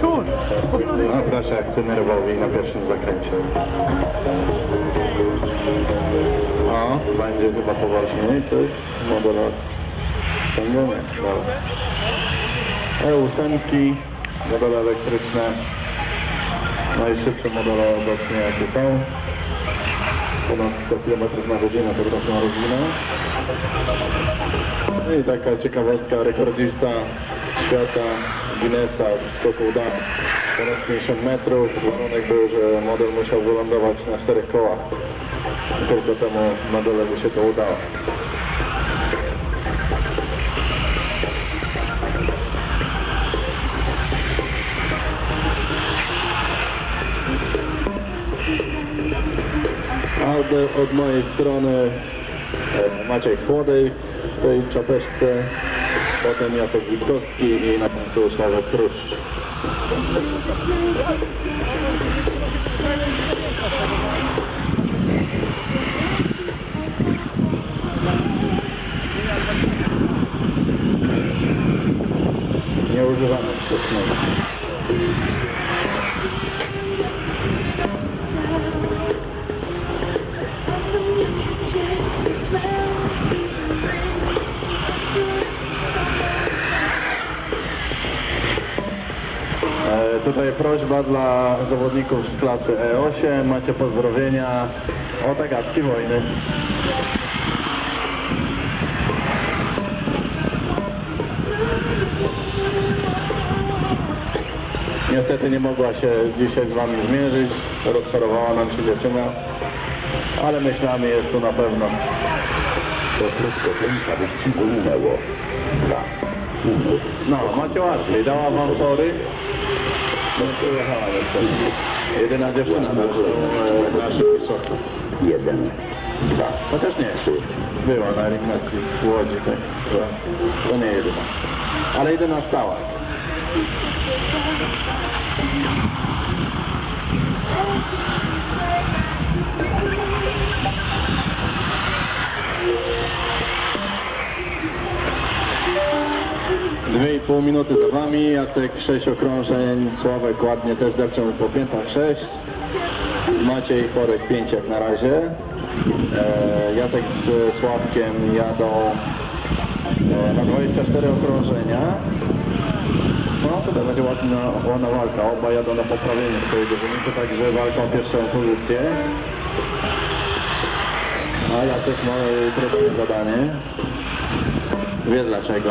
Ciur! No proszę, jak ty nerwowi na pierwszym zakręcie. O, będzie chyba poważniej, to jest model ściągania. Dobra. E8, modele elektryczne, najszybsze modele obecnie jakie są. Ponad 100 km na godzinę potrafią rozwinąć. No i taka ciekawostka, rekordzista świata Guinnessa w skoku dam ponad 50 metrów. Warunek był, że model musiał wylądować na czterech kołach. Tylko temu modelowi się to udało. Od mojej strony e, Maciej Chłodej w tej czapeczce, potem Jacek Witkowski i na końcu Sławek Krusz. Tutaj prośba dla zawodników z klasy E8. Macie pozdrowienia od Agatki Wojny. Niestety nie mogła się dzisiaj z Wami zmierzyć. Rozchorowała nam się dziewczyna. Ale myślami jest tu na pewno. To krótko końca wyścigu minęło. Dwa. No, macie łatwiej. Dała Wam tory. Pojechała jeszcze. Jedyna dziewczyna na na szybki szok. Jeden, dwa, chociaż nie, trzy. Była na eliminacji w Łodzi, tak. To nie jedyna. Ale jedyna stała. Thank you. 2,5 minuty za wami, Jacek 6 okrążeń, Sławek ładnie też depcze po piętach 6. Maciej Chorek 5 jak na razie. E, Jacek z Sławkiem jadą e, na 24 okrążenia. No tutaj będzie ładna, ładna walka, oba jadą na poprawienie swojego wyniku, także walką o pierwszą pozycję. A Jacek ma e, trudne zadanie. Wie dlaczego.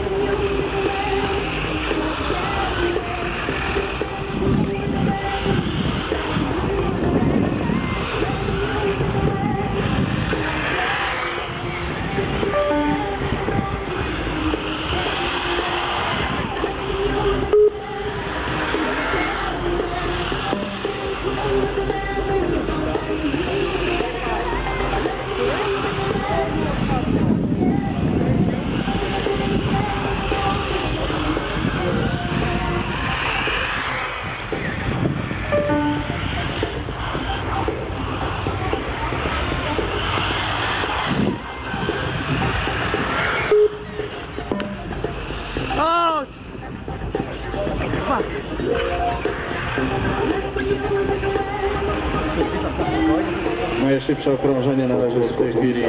Najszybsze okrążenie należy w tej chwili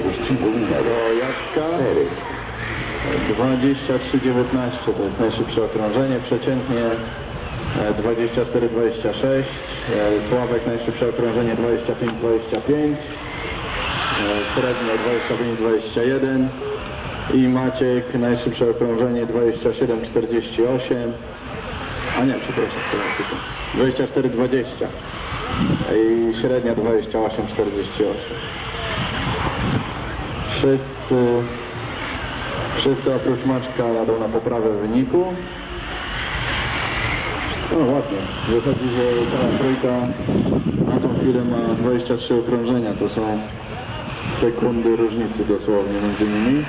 do Jacka. Cztery. 23-19 to jest najszybsze okrążenie, przeciętnie e, 24-26, e, Sławek najszybsze okrążenie 25-25, e, średnie 25-21 i Maciek najszybsze okrążenie 27-48, a nie, przepraszam, 24-20 i średnia 28-48. Wszyscy Wszyscy oprócz Maczka jadą na poprawę wyniku. No ładnie. Wychodzi, że cała trójka na tą chwilę ma 23 okrążenia. To są sekundy różnicy dosłownie między nimi.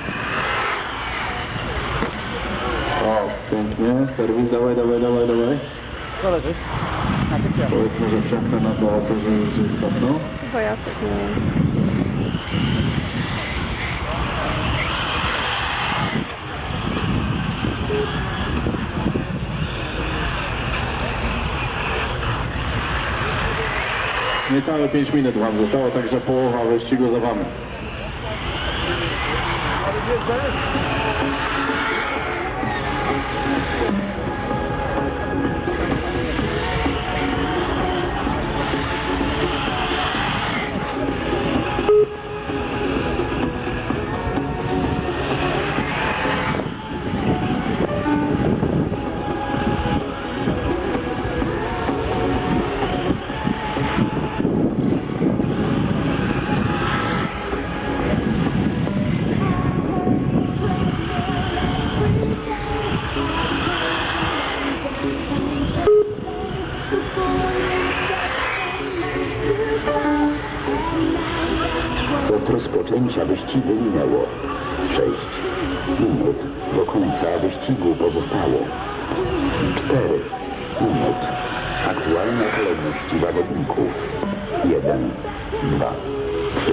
O, pięknie. Serwis, dawaj, dawaj, dawaj, dawaj. Co? Powiedzmy, że przemknę na to, to że już jest no? Bo ja tak nie wiem. No Niecałe 5 minut Wam zostało, także połowa wyścigu za Wami. Minut. Do końca wyścigu pozostało 4 minut. Aktualne kolejności zawodników 1, 2, 3,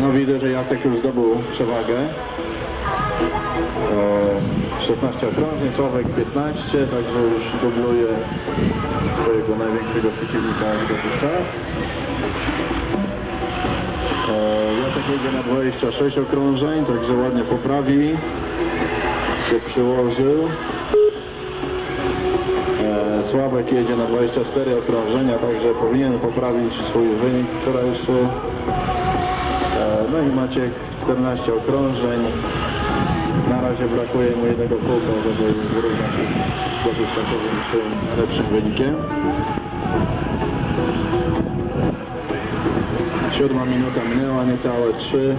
No widzę, że Jacek już zdobył przewagę. E, 16 okrążeń, Sławek 15, także już dubluje swojego największego przeciwnika dotychczas. Jacek jedzie na 26 okrążeń, także ładnie poprawi. Się przyłożył. E, Sławek jedzie na 24 okrążenia, także powinien poprawić swój wynik wczorajszy. E, No i Maciek 14 okrążeń. Razie brakuje mu jednego kółka, żeby wyrównać się z swoim najlepszym wynikiem. Siódma minuta minęła, niecałe trzy.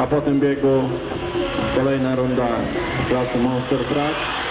A po tym biegu kolejna runda klasy Monster Truck.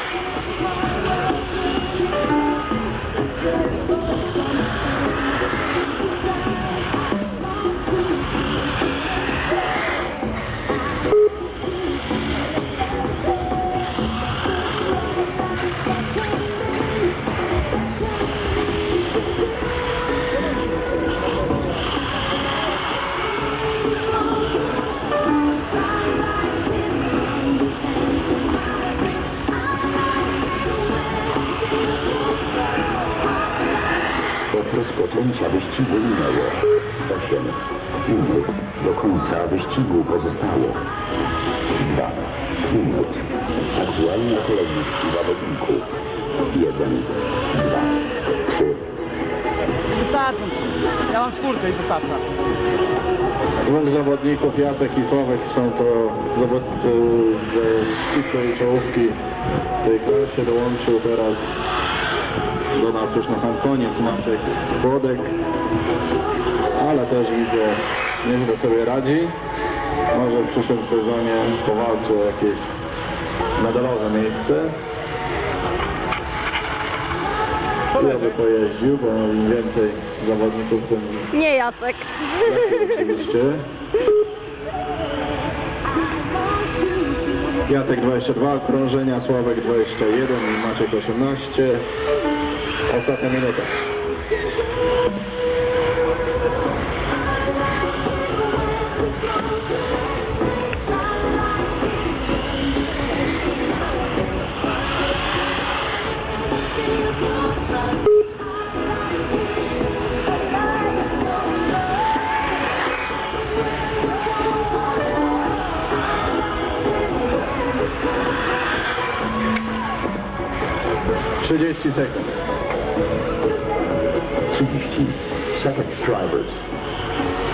Rozpoczęcia wyścigu minęło 8 minut. Do końca wyścigu pozostało 2 minut. Aktualne kolejności zawodników 1, 2, 3, Wystarczy. Ja mam czwórkę i wystarcza. Dwóch zawodników, Jacek i Sławek, są to zawodnicy ze ścisłej czołówki w tej klasie. Dołączył teraz do nas już na sam koniec Maciek Włodek, ale też widzę, nieźle sobie radzi. Może w przyszłym sezonie powalczy o jakieś medalowe miejsce. Tyle by pojeździł, bo im więcej zawodników, tym Nie Jacek. lepiej oczywiście. Jacek 22 okrążenia, Sławek 21 i Maciek 18. Ostatnia minuta. Trzydzieści sekund. Cheap, cheap, seconds drivers.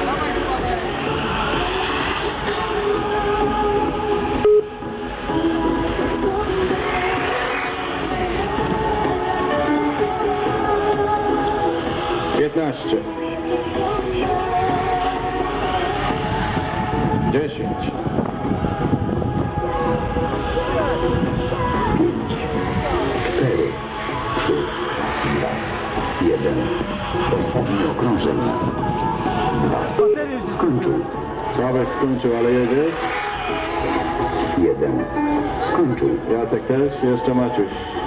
Okrążenie. 2. Skończył. Sławek skończył, ale jedziesz. 1. Skończył. Jacek też, jeszcze Maciuś.